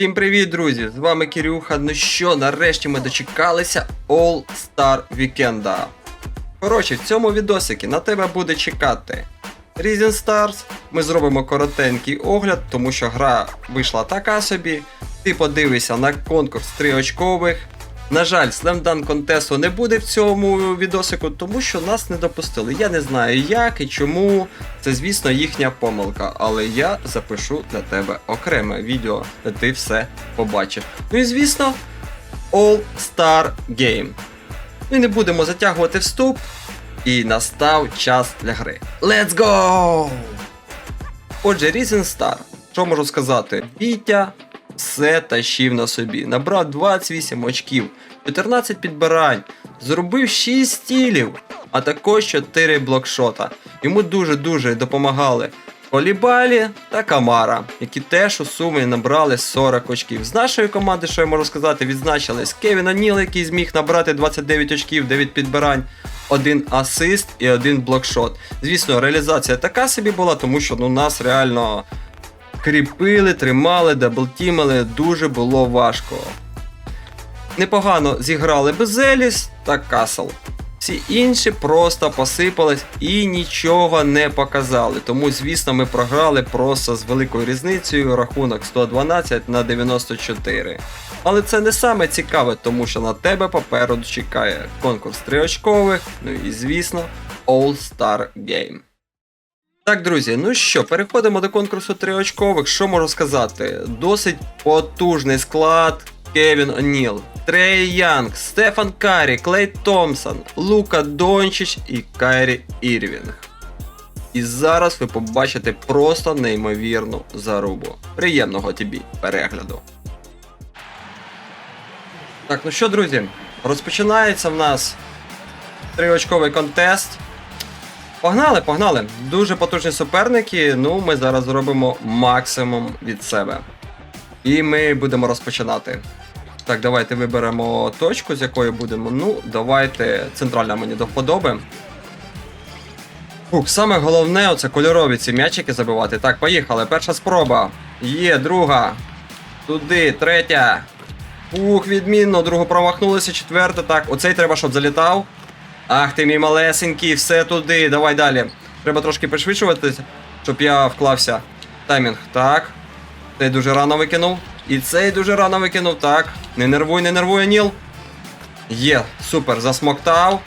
Всім привіт, друзі! З вами Кирюха. Ну що, нарешті ми дочекалися All Star Weekend. Коротше, в цьому відосики на тебе буде чекати Risen Stars. Ми зробимо коротенький огляд, тому що гра вийшла така собі. Ти подивишся на конкурс триочкових. На жаль, Dunk контесту не буде в цьому відосику, тому що нас не допустили. Я не знаю як і чому. Це, звісно, їхня помилка, але я запишу для тебе окреме відео, де ти все побачиш. Ну і звісно, All Star Game. Ну і не будемо затягувати вступ. І настав час для гри. Let's go! Отже, Risen Star. Що можу сказати? Вітя все тащив на собі. Набрав 28 очків, 14 підбирань, зробив 6 стілів, а також 4 блокшота. Йому дуже-дуже допомагали Колібалі та Камара, які теж у сумі набрали 40 очків. З нашої команди, що я можу сказати, відзначились Кевін Аніл, який зміг набрати 29 очків, 9 підбирань. Один асист і один блокшот. Звісно, реалізація така собі була, тому що ну, нас реально кріпили, тримали, даблтімили, дуже було важко. Непогано зіграли Безеліс та Касл. Всі інші просто посипались і нічого не показали. Тому, звісно, ми програли просто з великою різницею рахунок 112 на 94. Але це не саме цікаве, тому що на тебе попереду чекає конкурс триочкових, ну і звісно, All Star Game. Так, друзі, ну що, переходимо до конкурсу триочкових. Що можу сказати? Досить потужний склад. Кевін О'Ніл, Трей Янг, Стефан Карі, Клей Томпсон, Лука Дончич і Кайрі Ірвінг. І зараз ви побачите просто неймовірну зарубу. Приємного тобі перегляду. Так, ну що, друзі, розпочинається в нас триочковий контест. Погнали, погнали. Дуже потужні суперники. Ну, ми зараз зробимо максимум від себе. І ми будемо розпочинати. Так, давайте виберемо точку, з якої будемо. Ну, давайте центральна мені до вподоби. Фух, саме головне оце кольорові ці м'ячики забивати. Так, поїхали. Перша спроба. Є, друга. Туди, третя. Ух, відмінно, другу промахнулися, четверта. Так, оцей треба, щоб залітав. Ах ти мій малесенький, все туди. Давай далі. Треба трошки пришвидшуватися, щоб я вклався. Таймінг. Так. Цей дуже рано викинув. І цей дуже рано викинув. Так. Не нервуй, не нервуй, Ніл. Є, супер, засмоктав.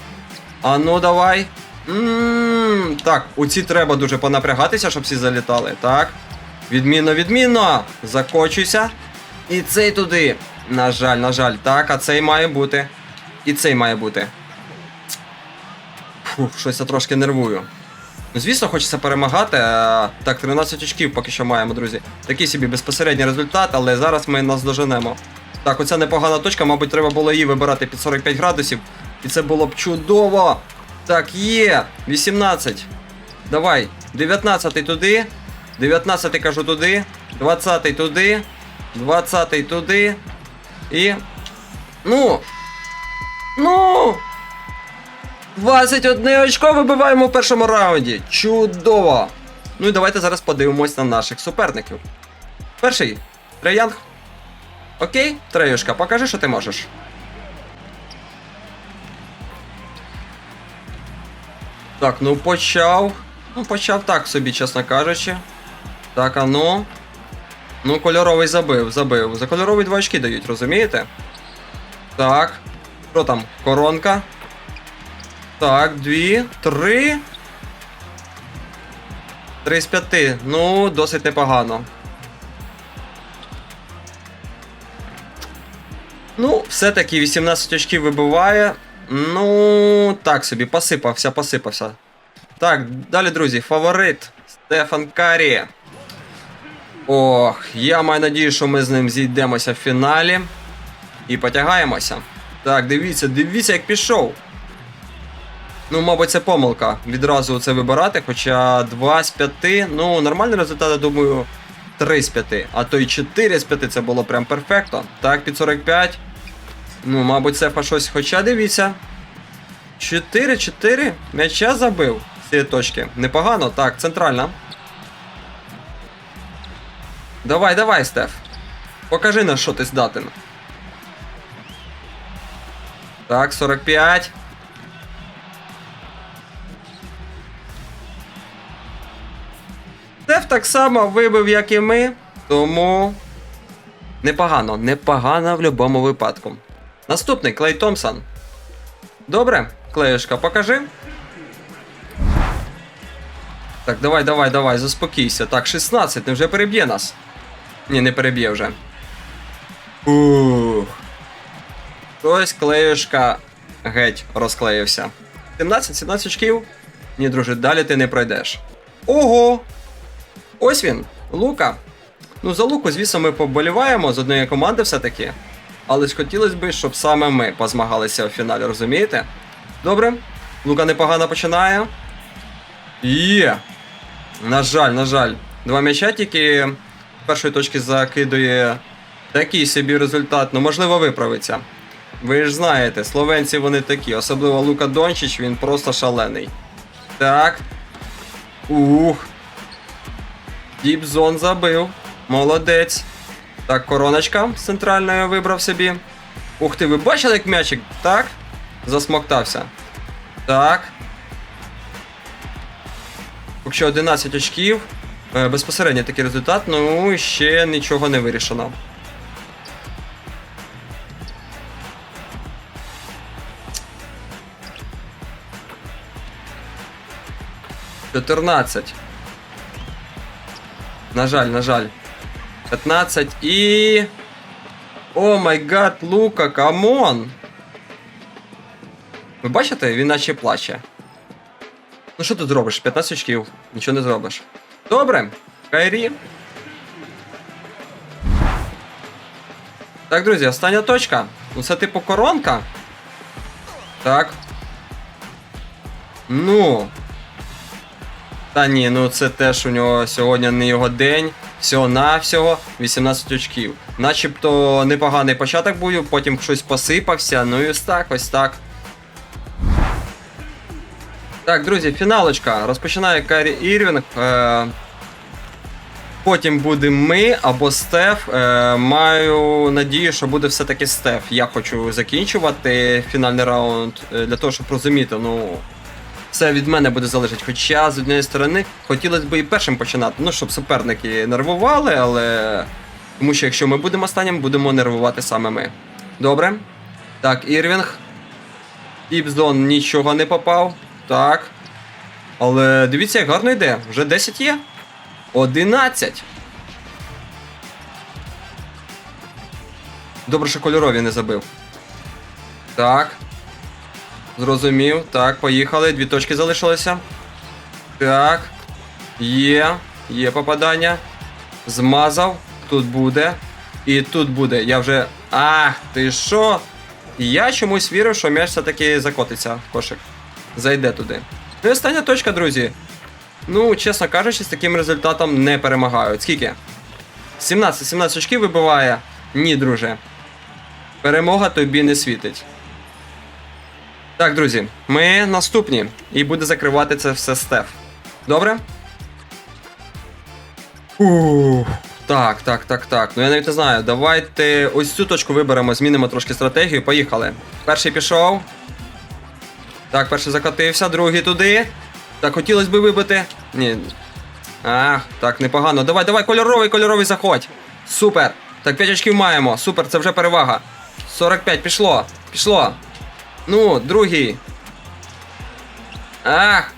А ну давай. Ммм, так, у ці треба дуже понапрягатися, щоб всі залітали. Так. Відмінно, відмінно. Закочуйся. І цей туди. На жаль, на жаль. Так, а цей має бути. І цей має бути. Фух, щось я трошки нервую. Ну, звісно, хочеться перемагати. Так, 13 очків поки що маємо, друзі. Такий собі безпосередній результат, але зараз ми нас доженемо. Так, оця непогана точка, мабуть, треба було її вибирати під 45 градусів. І це було б чудово. Так, є. 18. Давай. 19 туди. 19 кажу туди. 20 туди. 20 туди. І. Ну. Ну. 21 очко вибиваємо в першому раунді. Чудово! Ну і давайте зараз подивимось на наших суперників. Перший Треянг. Окей, Треюшка, покажи, що ти можеш. Так, ну почав. Ну, почав так собі, чесно кажучи. Так, а ну. Ну, кольоровий забив, забив. За кольоровий два очки дають, розумієте? Так. Що там? Коронка. Так, дві, три. Три з п'яти. Ну, досить непогано. Ну, все-таки 18 очків вибиває. Ну, так собі, посипався, посипався. Так, далі, друзі, фаворит Стефан Карі. Ох, я маю надію, що ми з ним зійдемося в фіналі. І потягаємося. Так, дивіться, дивіться, як пішов. Ну, мабуть, це помилка. Відразу це вибирати, хоча 2 з 5, ну, нормальний результат, я думаю, 3 з 5, а то й 4 з 5 це було прям перфекто. Так, під 45. Ну, мабуть, це щось. Хоча дивіться. 4-4. М'яча забив з цієї точки. Непогано, так, центральна. Давай, давай, Стеф. Покажи на що ти здатен. Так, 45. Стеф так само вибив, як і ми, тому непогано, непогано в будь-якому випадку. Наступний Клей Томпсон. Добре, Клеюшка, покажи. Так, давай, давай, давай, заспокійся. Так, 16, не вже переб'є нас. Ні, не переб'є вже. Ух. Хтось клеюшка геть розклеївся. 17-17 очків. Ні, друже, далі ти не пройдеш. Ого! Ось він, Лука. Ну, за Луку, звісно, ми поболіваємо з однієї команди все-таки. Але ж хотілося б, щоб саме ми позмагалися у фіналі, розумієте? Добре. Лука непогано починає. Є. На жаль, на жаль. Два м'яча тільки першої точки закидує такий собі результат. Ну, можливо, виправиться. Ви ж знаєте, словенці вони такі, особливо Лука Дончич, він просто шалений. Так. Ух. Діпзон забив. Молодець. Так, короночка з центральної вибрав собі. Ух ти, ви бачили, як м'ячик? Так? Засмоктався. Так. Поки що 11 очків. Е, Безпосередньо такий результат, ну ще нічого не вирішено. Чотирнадцять. На жаль, на жаль. 15 і. О май гад, Лука, камон! Ви бачите, він наче плаче. Ну що ти зробиш? 15 очків, нічого не зробиш. Добре, Кайрі. Так, друзі, остання точка. Ну це типу коронка. Так. Ну. Та ні, ну це теж у нього сьогодні не його день. Всього навсього 18 очків. Начебто непоганий початок був, потім щось посипався, ну і ось так, ось так. Так, друзі, фіналочка. Розпочинає Карі Ірвінг. Е- потім буде ми або Стеф. Е- маю надію, що буде все-таки Стеф. Я хочу закінчувати фінальний раунд е, для того, щоб розуміти, ну. Все від мене буде залежати. Хоча з однієї сторони хотілося б і першим починати, ну щоб суперники нервували, але. Тому що якщо ми будемо останнім, будемо нервувати саме ми. Добре. Так, Ірвінг. Іпзон нічого не попав. Так. Але дивіться, як гарно йде. Вже 10 є. 11. Добре, що кольорові не забив. Так. Зрозумів. Так, поїхали. Дві точки залишилося. Так. Є. Є попадання. Змазав. Тут буде. І тут буде. Я вже. Ах, ти що? Я чомусь вірив, що м'яч все-таки закотиться в кошик. Зайде туди. Ну і остання точка, друзі. Ну, чесно кажучи, з таким результатом не перемагають. Скільки? 17, 17 очків вибиває. Ні, друже. Перемога тобі не світить. Так, друзі, ми наступні. І буде закривати це все Стеф. Добре? Ух. Так, так, так, так. Ну я навіть не знаю. Давайте ось цю точку виберемо, змінимо трошки стратегію. Поїхали. Перший пішов. Так, перший закотився, другий туди. Так, хотілося б вибити. Ні. Ах, так, непогано. Давай, давай, кольоровий, кольоровий заходь. Супер. Так, 5 очків маємо. Супер, це вже перевага. 45, пішло. Пішло. Ну, другий. Ах.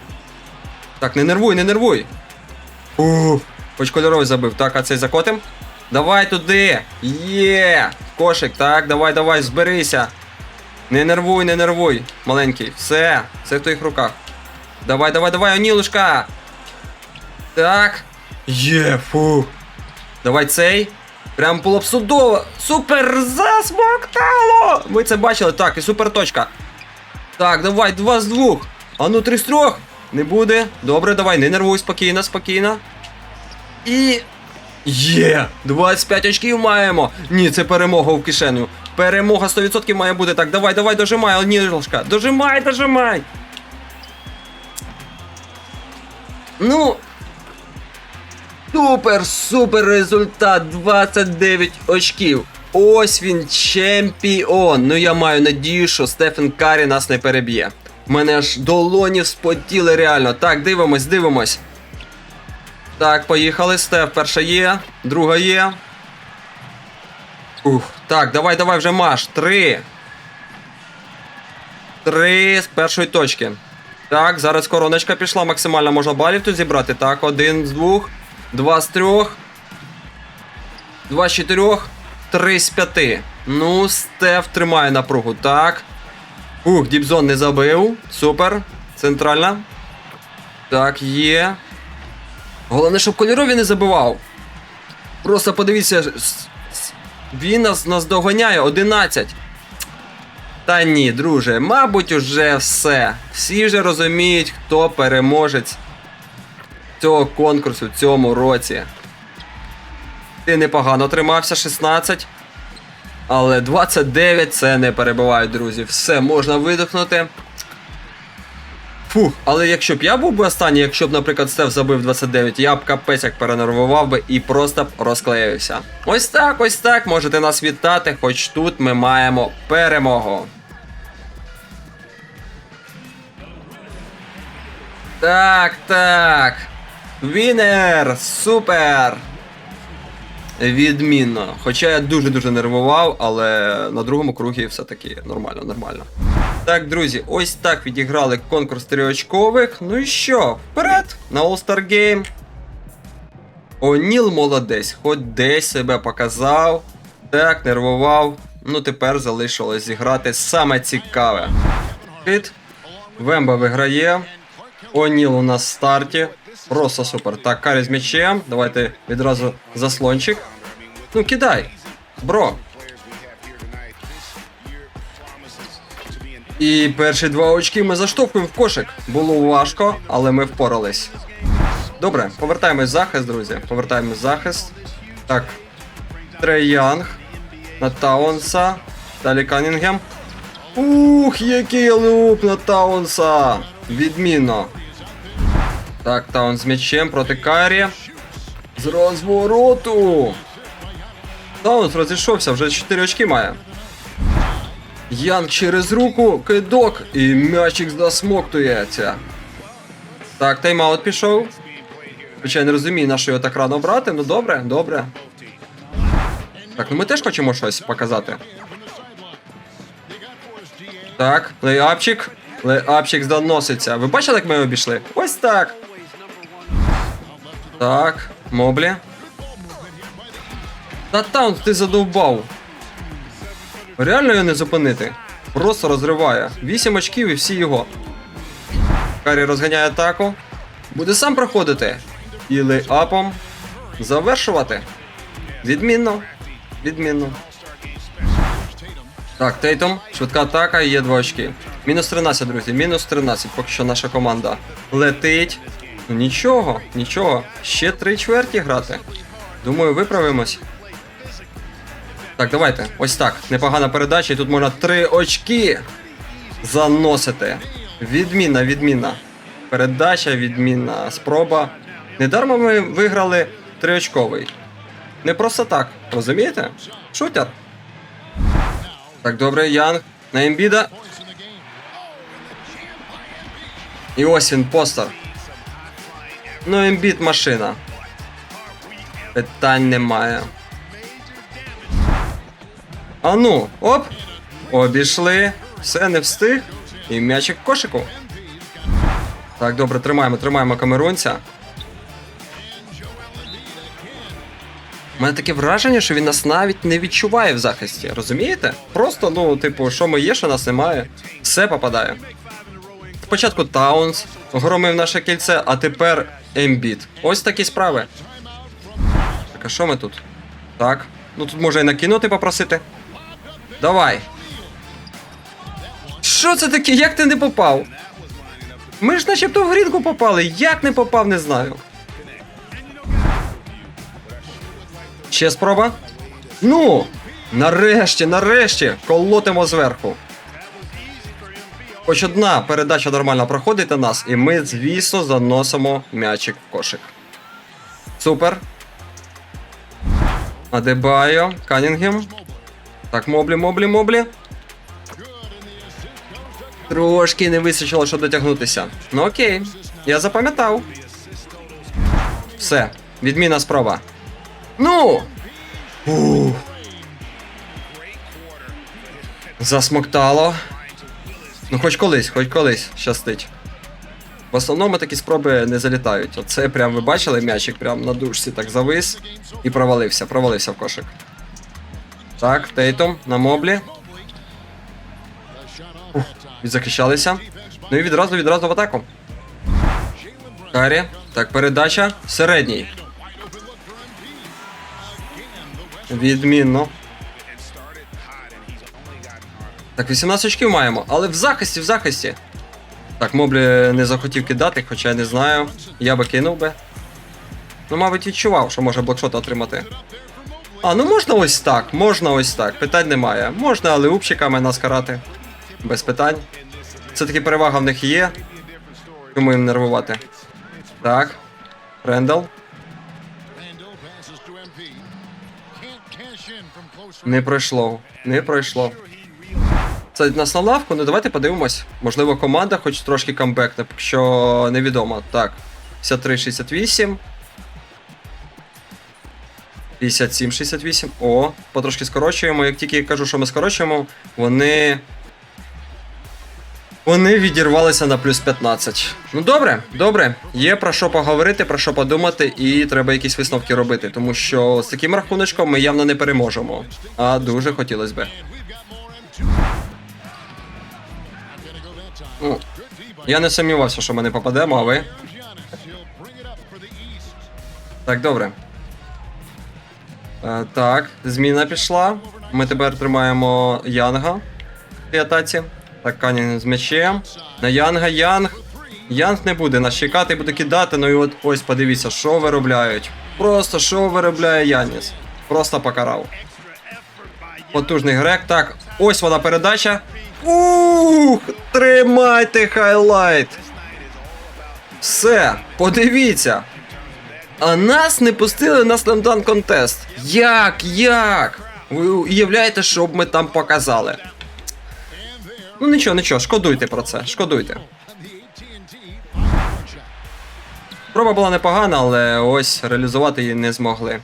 Так, не нервуй, не нервуй. Ух. Хоч кольоровий забив. Так, а цей закотим. Давай туди. Є. Кошик, так, давай, давай, зберися. Не нервуй, не нервуй, маленький. Все, все в твоїх руках. Давай, давай, давай, Онілушка. Так. Є, фу. Давай цей. Прям було б судово. Супер засмоктало! Ви це бачили? Так, і супер точка. Так, давай, два з двох. А ну, три з трьох. Не буде. Добре, давай, не нервуй, спокійно, спокійно. І. Є! 25 очків маємо! Ні, це перемога в кишеню. Перемога 100% має бути. Так, давай, давай, дожимай, Онілушка. Дожимай, дожимай. Ну. Супер, супер результат! 29 очків. Ось він чемпіон. Ну я маю надію, що Стефен Карі нас не переб'є. У мене аж долоні спотіли реально. Так, дивимось, дивимось. Так, поїхали. Стеф, перша є, друга є. Ух, так, давай, давай вже маш. Три. Три з першої точки. Так, зараз короночка пішла, максимально можна балів тут зібрати. Так, один з двох, два з трьох, два з чотирьох, три з п'яти. Ну, Стеф тримає напругу. Так. Ух, Діпзон не забив. Супер. Центральна. Так, є. Головне, щоб кольорові не забивав. Просто подивіться. Він нас, нас доганяє 11. Та ні, друже, мабуть, уже все. Всі вже розуміють, хто переможець цього конкурсу в цьому році. Ти непогано тримався, 16. Але 29 це не перебивають, друзі. Все, можна видихнути. Фух, але якщо б я був би останній, якщо б, наприклад, Стеф забив 29, я б капець як перенервував би і просто б розклеївся. Ось так, ось так, можете нас вітати, хоч тут ми маємо перемогу. Так, так. Вінер! Супер! Відмінно. Хоча я дуже-дуже нервував, але на другому кругі все-таки нормально, нормально. Так, друзі, ось так відіграли конкурс трьохочкових. Ну і що, вперед на All-Star Game. Оніл молодець, хоч десь себе показав. Так, нервував. Ну тепер залишилось зіграти саме цікаве. Хит. Вемба виграє. Оніл у нас в старті. Просто супер. Так, Карі з м'ячем. Давайте відразу заслончик. Ну, кидай. Бро. І перші два очки ми заштовхуємо в кошик. Було важко, але ми впорались. Добре, повертаємось в захист, друзі. Повертаємось в захист. Так. Трей Янг. На Таунса. Далі Канінгем. Ух, який луп на Таунса! Відмінно. Так, Таун з м'ячем проти Карі. З розвороту. Таунс розійшовся, вже 4 очки має. Янг через руку, кидок і м'ячик засмоктується. Так, тайм-аут пішов. Хоча я не розумію, на що його так рано брати, ну добре, добре. Так, ну ми теж хочемо щось показати. Так, лейапчик. Лейапчик заноситься. Ви бачили, як ми обійшли? Ось так. Так, моблі. Та таунт ти задовбав. Реально його не зупинити. Просто розриває. 8 очків і всі його. Карі розганяє атаку. Буде сам проходити. І лейапом завершувати. Відмінно. Відмінно. Так, Тейтом, швидка атака, є 2 очки. Мінус 13, друзі, мінус 13, поки що наша команда летить. Ну нічого, нічого. Ще три чверті грати. Думаю, виправимось. Так, давайте. Ось так. Непогана передача, і тут можна три очки заносити. Відмінна, відмінна. Передача, відмінна спроба. Недармо ми виграли триочковий. Не просто так, розумієте? Шутер. Так, добре, Янг на Ембіда. І ось він постер. Ну, Ембід машина. Питань немає. А ну, оп! Обійшли. Все, не встиг. І м'ячик кошику. Так, добре, тримаємо, тримаємо камерунця. У мене таке враження, що він нас навіть не відчуває в захисті, розумієте? Просто, ну, типу, що ми є, що нас немає, все попадає. Спочатку Таунс громив наше кільце, а тепер Ембіт. Ось такі справи. Так, а що ми тут? Так. Ну тут може і накинути попросити. Давай. Що це таке? Як ти не попав? Ми ж начебто в грінку попали. Як не попав, не знаю. Ще спроба. Ну! Нарешті, нарешті! Колотимо зверху. Хоч одна передача нормально проходить на нас, і ми, звісно, заносимо м'ячик в кошик. Супер. Адебайо, Канінгем. Так, моблі, моблі, моблі. Трошки не вистачило, щоб дотягнутися. Ну окей, я запам'ятав. Все, відміна спроба. Ну! Ух. Засмоктало. Ну, хоч колись, хоч колись щастить. В основному такі спроби не залітають. Оце прям ви бачили м'ячик прям на дужці так завис і провалився, провалився в кошик. Так, Тейтум на моблі. Ух, відзахищалися. Ну і відразу відразу в атаку. Карі. Так, передача. Середній. Відмінно. Так, 18 очків маємо, але в захисті, в захисті. Так, моблі не захотів кидати, хоча я не знаю. Я би кинув би. Ну, мабуть, відчував, що може блокшот отримати. А, ну можна ось так, можна ось так. Питань немає. Можна, але упчиками нас карати. Без питань. Це таки перевага в них є. Чому їм нервувати? Так. Рендал. Не пройшло. Не пройшло. Це нас на лавку, ну давайте подивимось. Можливо, команда хоч трошки камбекне, поки що невідомо. Так. 53-68. 57-68. О, потрошки скорочуємо. Як тільки я кажу, що ми скорочуємо, вони. Вони відірвалися на плюс 15. Ну добре, добре. Є про що поговорити, про що подумати, і треба якісь висновки робити, тому що з таким рахуночком ми явно не переможемо. А дуже хотілося би. Я не сумнівався, що ми не попадемо, а ви? Так, добре. Е, так, зміна пішла. Ми тепер тримаємо Янга в атаці. Так, Канін з м'ячем. На Янга Янг. Янг не буде нас чекати, буде кидати. Ну і от ось подивіться, що виробляють. Просто що виробляє Яніс. Просто покарав. Потужний грек. Так, ось вона передача. Ух! Тримайте хайлайт! Все, подивіться. А нас не пустили на слемдан контест. Як? Як? Ви уявляєте, що б ми там показали? Ну нічого, нічого, шкодуйте про це, шкодуйте. Спроба була непогана, але ось реалізувати її не змогли.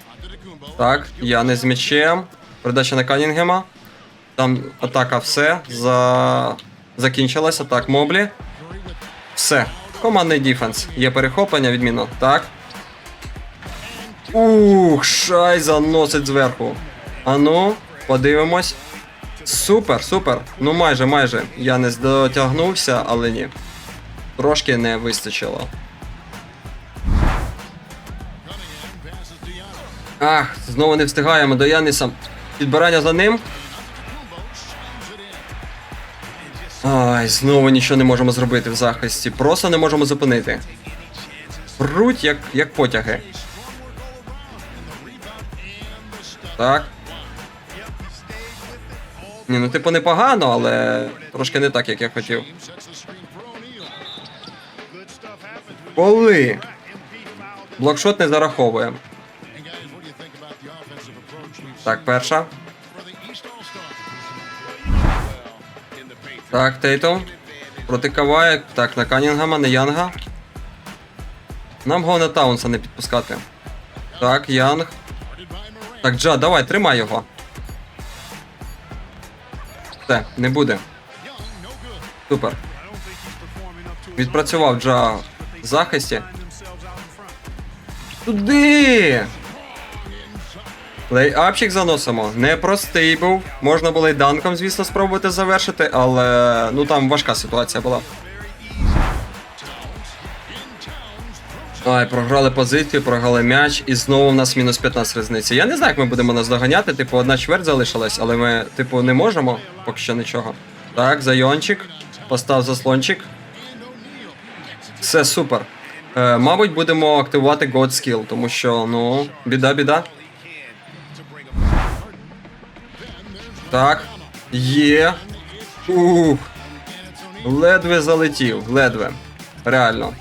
Так, я не з м'ячем. Передача на Канінгема. Там атака все. За... Закінчилася. Так, моблі. Все. Командний діфенс. Є перехоплення, відмінно. Так. Ух, шай заносить зверху. Ану, подивимось. Супер, супер. Ну майже, майже. Я не дотягнувся, але ні. Трошки не вистачило. Ах, знову не встигаємо до Яниса. Підбирання за ним. Ай, знову нічого не можемо зробити в захисті. Просто не можемо зупинити. Пруть як, як потяги. Так. Ні, ну типу непогано, але трошки не так, як я хотів. Коли? Блокшот не зараховує. Так, перша. Так, Тейтом. Проти Кавая. Так, на Канінгама, на Янга. Нам головне Таунса не підпускати. Так, Янг. Так, Джа, давай, тримай його. Все, не буде. Супер. Відпрацював Джа в захисті. Туди! Лейапчик заносимо. Непростий був. Можна було й данком, звісно, спробувати завершити, але ну там важка ситуація була. Ай, програли позицію, програли м'яч, і знову в нас мінус 15 різниці. Я не знаю, як ми будемо нас доганяти. Типу, одна чверть залишилась, але ми, типу, не можемо поки що нічого. Так, зайончик. Постав заслончик. Все, супер. Е, мабуть, будемо активувати God Skill, тому що, ну, біда-біда. Так. Є. Ух. Ледве залетів, ледве. Реально.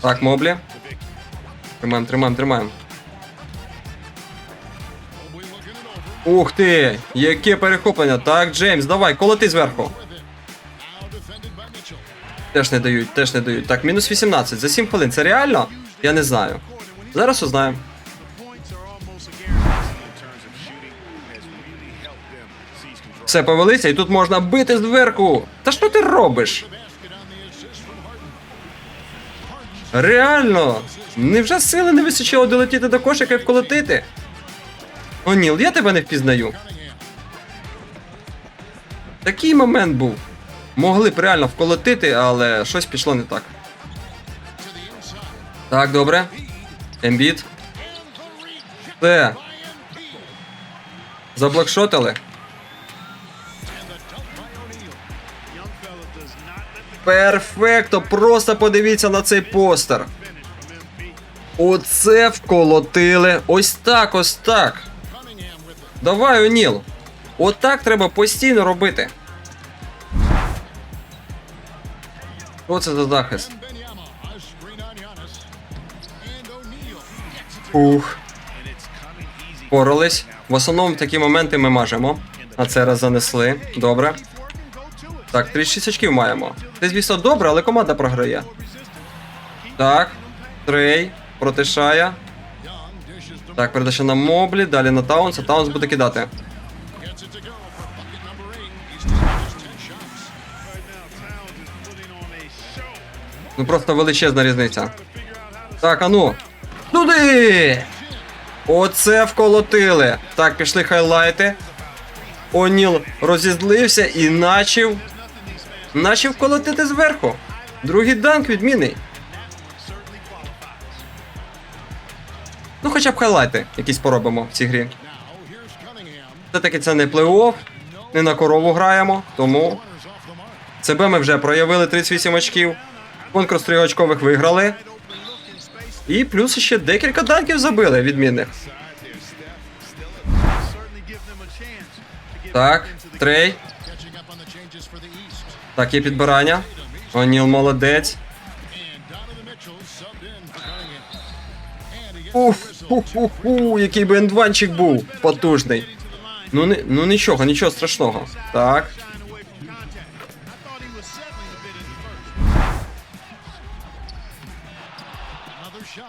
Так, моблі. Тримаємо, тримаємо, тримаємо. Ух ти! Яке перехоплення. Так, Джеймс, давай, колоти зверху. Теж не дають, теж не дають. Так, мінус 18 за 7 хвилин. Це реально? Я не знаю. Зараз узнаємо. Все, повелися, і тут можна бити зверху. Та що ти робиш? Реально? Невже сили не вистачило долетіти до кошика і вколотити? О, Ніл, я тебе не впізнаю. Такий момент був. Могли б реально вколотити, але щось пішло не так. Так, добре. Ембіт. Все. Заблокшотили. Перфекто! Просто подивіться на цей постер. Оце вколотили. Ось так, ось так. Давай, Оніл. Отак треба постійно робити. Що це за захист? Ух. Порались. В основному такі моменти ми мажемо. А це раз занесли. Добре. Так, 36 очків маємо. Це, звісно, добре, але команда програє. Так. Трей. Проти Шая. Так, передача на Моблі, далі на Таунса. Таунс буде кидати. Ну просто величезна різниця. Так, а ну. Туди! Оце вколотили. Так, пішли хайлайти. Оніл розізлився і начав. Начав колотити зверху. Другий данк відмінний. Ну, хоча б хайлайти якісь поробимо в цій грі. Все-таки це не плей-офф, не на корову граємо, тому. ЦБ ми вже проявили 38 очків. Конкурс трьохочкових виграли. І плюс ще декілька данків забили відмінних. Так, трей. Так, є підбирання. Оніл молодець. Уф, ху-ху-ху, який би ендванчик був потужний. Ну, не, ну нічого, нічого страшного. Так.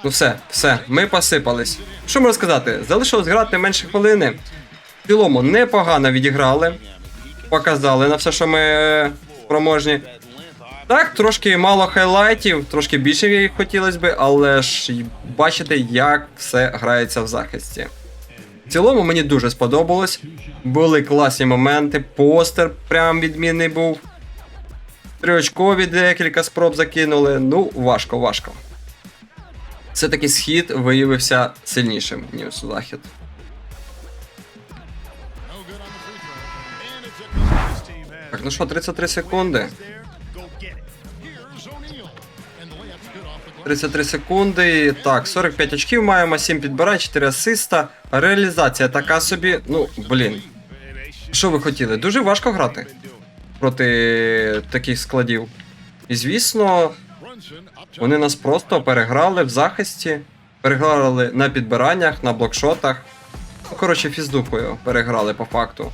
Ну все, все, ми посипались. Що можна сказати? Залишилось грати менше хвилини. В цілому непогано відіграли. Показали на все, що ми е, спроможні. Так, трошки мало хайлайтів, трошки більше хотілося би, але ж бачите, як все грається в захисті. В цілому мені дуже сподобалось. Були класні моменти, постер прям відмінний був. Триочкові декілька спроб закинули. Ну, важко, важко. Все-таки схід виявився сильнішим, ніж захід. Так, ну що, 33 секунди. 33 секунди. Так, 45 очків маємо, 7 підбирань, 4 асиста. Реалізація така собі. Ну, блін. Що ви хотіли? Дуже важко грати проти таких складів. І звісно, вони нас просто переграли в захисті, переграли на підбираннях, на блокшотах. Ну, коротше, фіздукою переграли по факту.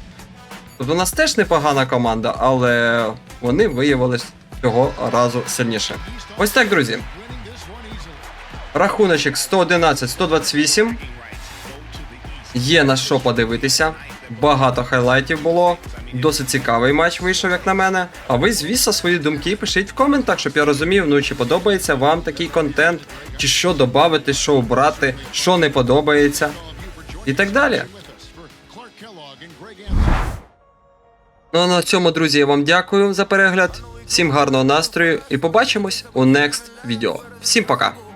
Тобто у нас теж непогана команда, але вони виявились цього разу сильніше. Ось так, друзі. Рахуночок 111-128. Є на що подивитися. Багато хайлайтів було. Досить цікавий матч вийшов, як на мене. А ви, звісно, свої думки пишіть в коментах, щоб я розумів, ну чи подобається вам такий контент, чи що додати, що обрати, що не подобається. І так далі. Ну а на цьому, друзі, я вам дякую за перегляд. Всім гарного настрою і побачимось у next відео. Всім пока!